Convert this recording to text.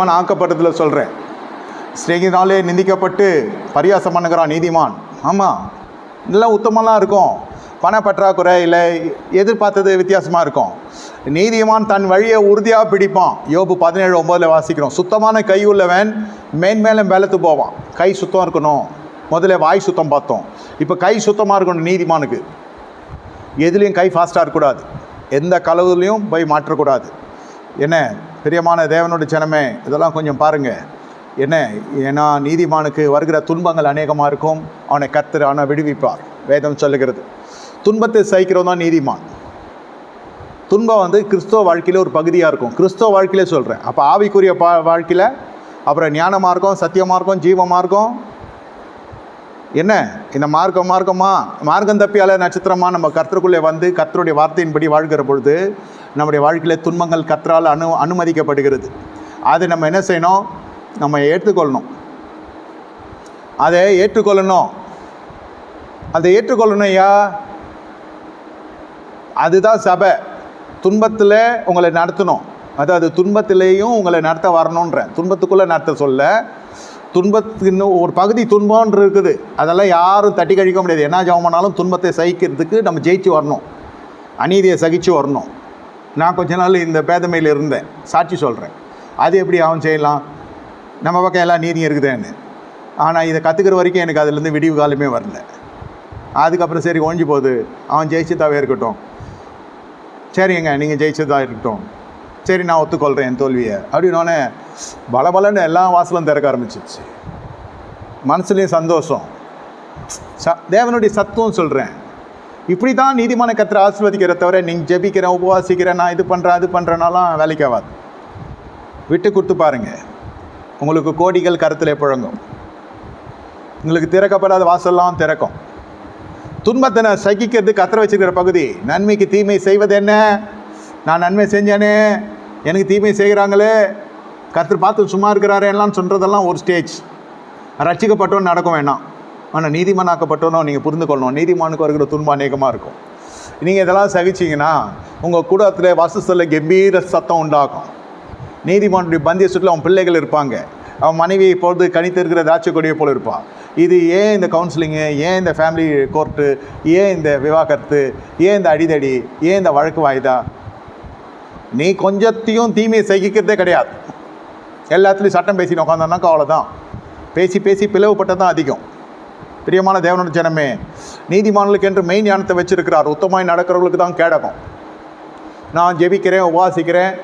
நான் ஆக்கப்பட்டதில் சொல்கிறேன் ஸ்நேகினாலே நிந்திக்கப்பட்டு பரியாசம் பண்ணுகிறான் நீதிமான். ஆமாம் நல்லா உத்தமெல்லாம் இருக்கும். பண பற்றாக்குறை இல்லை எதிர்பார்த்தது வித்தியாசமாக இருக்கும். நீதிமான் தன் வழியை உறுதியாக பிடிப்பான். யோபு பதினேழு ஒம்போதில் வாசிக்கிறோம். சுத்தமான கை உள்ளவன் மேன்மேலும் வேலத்து போவான். கை சுத்தம் இருக்கணும். முதல்ல வாய் சுத்தம் பார்த்தோம். இப்போ கை சுத்தமாக இருக்கணும் நீதிமானுக்கு. எதுலேயும் கை ஃபாஸ்ட்டாக இருக்கக்கூடாது. எந்த கலவுலையும் போய் மாற்றக்கூடாது. என்ன பிரியமான தேவனோட ஜனமே இதெல்லாம் கொஞ்சம் பாருங்கள் என்ன ஏன்னா நீதிமானுக்கு வருகிற துன்பங்கள் அநேகமாக இருக்கும். அவனை கத்துற அவனை விடுவிப்பார். வேதம் சொல்லுகிறது. துன்பத்தை சகிக்கிறவன் தான் நீதிமான். துன்பம் வந்து கிறிஸ்தவ வாழ்க்கையில் ஒரு பகுதியாக இருக்கும். கிறிஸ்தவ வாழ்க்கையிலே சொல்கிறேன் அப்போ ஆவிக்குரிய பா வாழ்க்கையில் அப்புறம் ஞான மார்க்கம் சத்திய மார்க்கம் ஜீவ மார்க்கம் என்ன இந்த மார்க்கம் மார்க்கமாக மார்க்கம் தப்பியால நட்சத்திரமா நம்ம கர்த்தருக்குள்ளே வந்து கர்த்தருடைய வார்த்தையின்படி வாழ்கிற பொழுது நம்முடைய வாழ்க்கையில் துன்பங்கள் கற்றால் அனு அனுமதிக்கப்படுகிறது. அதை நம்ம என்ன செய்யணும்? நம்ம ஏற்றுக்கொள்ளணும். அதை ஏற்றுக்கொள்ளணும். அதை ஏற்றுக்கொள்ளணும் ஐயா. அதுதான் சபை. துன்பத்தில் உங்களை நடத்தணும். அதாவது துன்பத்திலேயும் உங்களை நடத்த வரணுன்றேன் துன்பத்துக்குள்ளே நடத்த சொல்ல. துன்பத்துக்கு ஒரு பகுதி துன்பம்னு இருக்குது. அதெல்லாம் யாரும் தட்டி கழிக்க முடியாது. என்ன ஜெபமானாலும் துன்பத்தை சகிக்கிறதுக்கு நம்ம ஜெயிச்சு வரணும். அநீதியை சகித்து வரணும். நான் கொஞ்ச நாள் இந்த பேதமையில் இருந்தேன். சாட்சி சொல்கிறேன் அது எப்படி அவன் செய்யலாம்? நம்ம பக்கம் எல்லாம் நீதியும் இருக்குதேன்னு. ஆனால் இதை கற்றுக்கிற வரைக்கும் எனக்கு அதுலேருந்து விடிவு காலமே வரல. அதுக்கப்புறம் சரி ஒழிஞ்சு போகுது. அவன் ஜெயிச்சதாகவே இருக்கட்டும். சரிங்க நீங்கள் ஜெயிச்சதாக இருக்கட்டும். சரி நான் ஒத்துக்கொள்கிறேன் என் தோல்வியை. அப்படின்னோடனே பலபலன்னு எல்லா வாசலும் திறக்க ஆரம்பிச்சிச்சு மனசுலேயும் சந்தோஷம். ச தேவனுடைய சத்துவம் சொல்கிறேன் இப்படி தான் நீதிமான கத்திர ஆசிர்வதிக்கிற தவிர நீங்கள் ஜெபிக்கிறேன் உபவாசிக்கிறேன் நான் இது பண்ணுறேன் அது பண்ணுறேனாலாம் வேலைக்கு ஆகாது. விட்டு கொடுத்து பாருங்க. உங்களுக்கு கோடிகள் கருத்தில் புழங்கும். உங்களுக்கு திறக்கப்படாத வாசல்லாம் திறக்கும். துன்பத்தை நான் சகிக்கிறது கத்திர வச்சுருக்கிற பகுதி. நன்மைக்கு தீமை செய்வது என்ன? நான் நன்மை செஞ்சேனே? எனக்கு தீமை செய்கிறாங்களே? கத்திர பார்த்து சும்மா இருக்கிறாரே எல்லாம் சொல்கிறதெல்லாம் ஒரு ஸ்டேஜ் ரட்சிக்கப்பட்டோன்னு நடக்கும் வேணாம். ஆனால் நீதிமானாக்கப்பட்டோனோ நீங்கள் புரிந்து கொள்ளணும். நீதிமானுக்கு வருகிற துன்பம் அநேகமாக இருக்கும். நீங்கள் இதெல்லாம் சகிச்சிங்கன்னா உங்கள் கூடத்தில் வாசஸ்தலில் கம்பீர சத்தம் உண்டாகும். நீதிமானுடைய பந்திய சுற்றில் அவன் பிள்ளைகள் இருப்பாங்க. அவன் மனைவி இப்பொழுது கணித்து இருக்கிற திராட்சை கொடியை போல் இருப்பான். இது ஏன் இந்த கவுன்சிலிங்கு ஏன் இந்த ஃபேமிலி கோர்ட்டு ஏன் இந்த விவாகரத்து? ஏன் இந்த அடிதடி? ஏன் இந்த வழக்கு வாய்தா? நீ கொஞ்சத்தையும் தீமையை சகிக்கிறதே கிடையாது. எல்லாத்துலேயும் சட்டம் பேசின்னு உட்காந்தோன்னாக்கா அவ்வளோதான் பேசி பேசி பிளவுப்பட்டதான் அதிகம். பிரியமான தேவனோட ஜனமே நீதிமான்களுக்கு என்று மெயின் ஞானத்தை வச்சிருக்கிறார். உத்தமாய் நடக்கிறவங்களுக்கு தான் கேடகம். நான் ஜெபிக்கிறேன் உபாசிக்கிறேன்